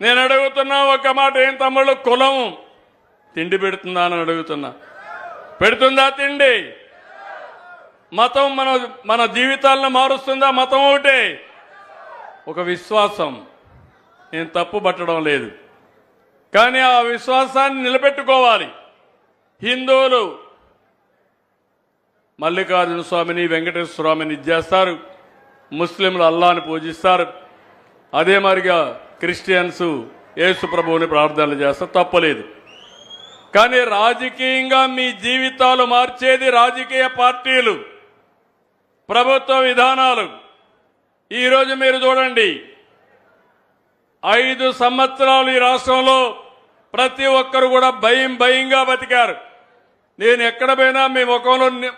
నేను అడుగుతున్నా ఒక మాట ఏం తమ్ముళ్ళు? కులం. తిండి పెడుతుందా అని అడుగుతున్నా. పెడుతుందా తిండి? మతం మన మన జీవితాలను మారుస్తుందా? మతం ఒకటే. ఒక విశ్వాసం. నేను తప్పు పట్టడం లేదు. కానీ ఆ విశ్వాసాన్ని నిలబెట్టుకోవాలి. హిందువులు. మల్లికార్జున స్వామిని వెంకటేశ్వర స్వామిని ఇది చేస్తారు. ముస్లింలు అల్లాని పూజిస్తారు. అదే మరిగా క్రిస్టియన్స్ యేసు ప్రభువుని ప్రార్థనలు చేస్తారు. తప్పలేదు. కానీ రాజకీయంగా మీ జీవితాలు మార్చేది రాజకీయ పార్టీలు ప్రభుత్వ విధానాలు. ఈరోజు మీరు చూడండి ఐదు సంవత్సరాలు ఈ రాష్ట్రంలో ప్రతి ఒక్కరు కూడా భయం భయంగా బతికారు. నేను ఎక్కడ పోయినా మీ ముఖంలో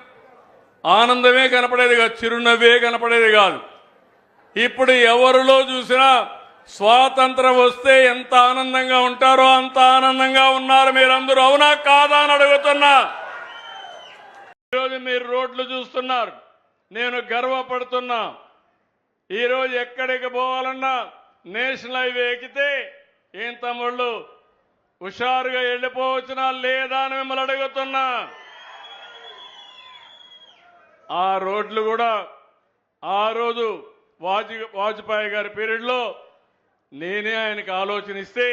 ఆనందమే కనపడేది కాదు చిరునవ్వే కనపడేది కాదు. ఇప్పుడు ఎవరిలో చూసినా స్వాతంత్రం వస్తే ఎంత ఆనందంగా ఉంటారో అంత ఆనందంగా ఉన్నారు మీరందరూ. అవునా కాదా అని అడుగుతున్నా. ఈరోజు మీరు రోడ్లు చూస్తున్నారు. నేను గర్వపడుతున్నా. ఈరోజు ఎక్కడికి పోవాలన్నా నేషనల్ హైవే ఎక్కితే ఏం తమ్ముళ్ళు హుషారుగా వెళ్ళిపోవచ్చునా లేదా అని మిమ్మల్ని అడుగుతున్నా. ఆ రోడ్లు కూడా ఆ రోజు వాజ్ వాజ్పేయి గారి పీరియడ్లో నేనే ఆయనకు ఆలోచన ఇస్తే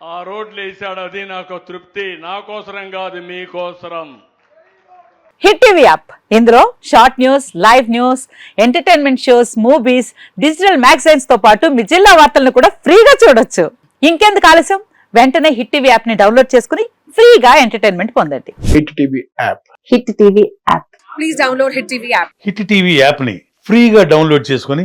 ఆ రోడ్లు వేసాడు అది నాకు తృప్తి. నా కోసరం కాదు మీకోసరం హిట్ టీవీ యాప్. ఇందులో short news live news entertainment shows movies digital మ్యాగజైన్స్తో పాటు మీ జిల్లా వార్తలను కూడా ఫ్రీగా చూడొచ్చు. ఇంకెందుకు ఆలస్యం? వెంటనే హిట్ టీవీ యాప్ని డౌన్లోడ్ చేసుకుని ఫ్రీగా ఎంటర్టైన్మెంట్ పొందండి. Hit TV app. Hit TV app. Please download Hit TV app. Hit TV యాప్ని ఫ్రీగా డౌన్లోడ్ చేసుకొని